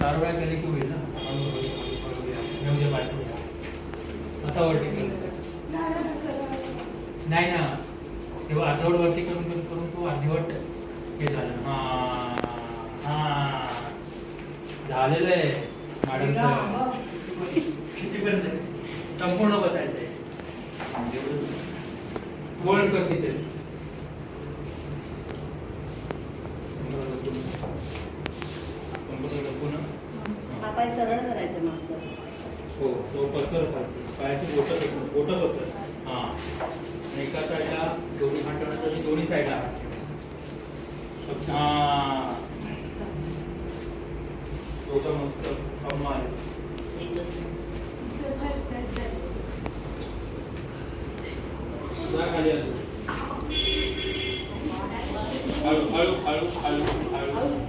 चार वेळा केले की होईल ना. आता वरती कर. नाही ना. तेव्हा अर्धवट वरती करून करून करून तो अर्धवट हे झालं. हा. हा. झालेलं आहे. मॅडमचं. संपूर्ण बसायचंय गोळ कर तिथेच संपूर्ण जपून हा. पाय सरळ करायचा मागचा हो, हो सो पसर पायाची बोट पसर बोटं पसर हा. एका साईडला दोन्ही हात ठेवण्याचं दोन्ही साईडला. हा. ठेव. डोकं मस्त कमाल जा खाली आलो. हळू हळू हळू हळू हळू.